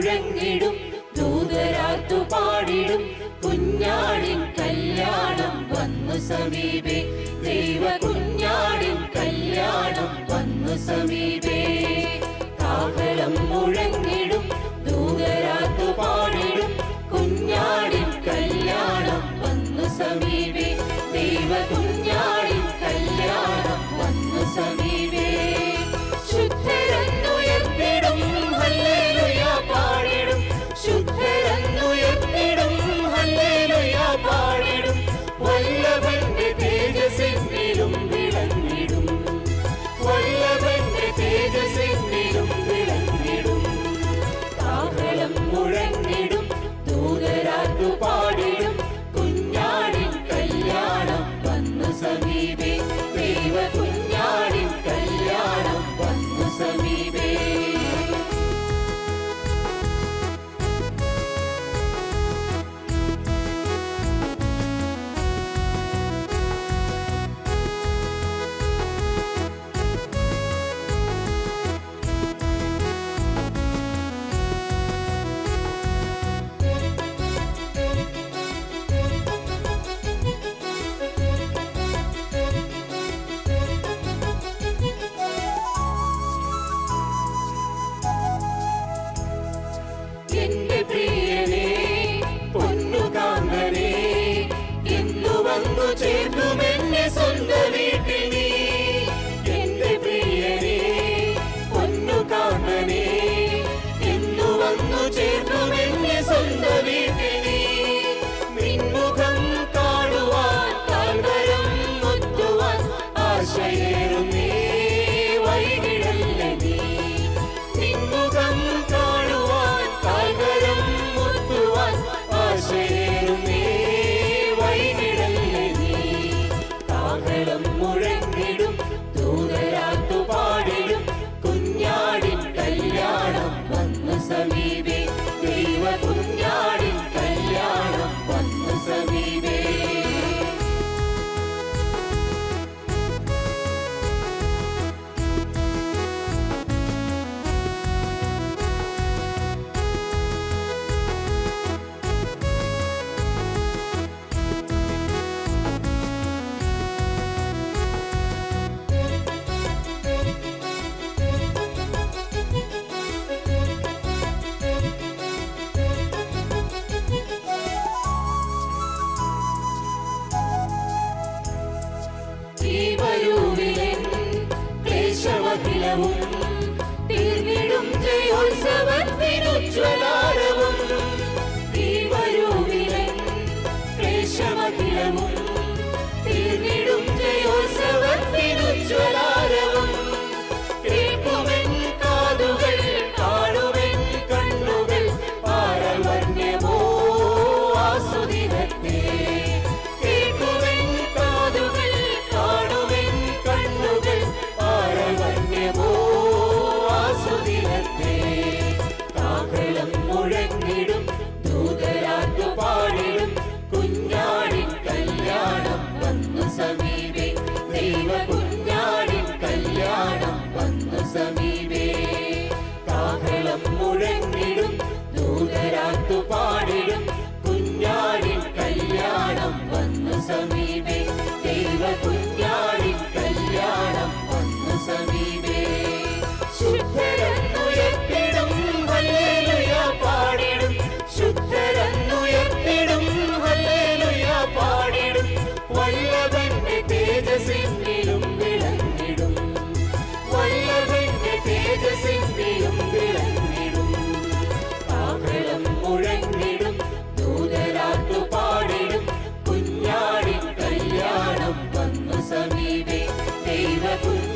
മുഴങ്ങിടും ദൂതരാത്തു പാടിടും. കുഞ്ഞാടിൻ കല്യാണം വന്നു സമീപേ. താളം മുഴങ്ങിടും തൂതരാത്തു പാടിടും. കുഞ്ഞാടിൻ കല്യാണം വന്നു സമീപേ ദൈവ കുഞ്ഞാ ജയവും തീർന്നിടും ജയോത്സവത്തിനുജ്വല You. தெய்வ குரு.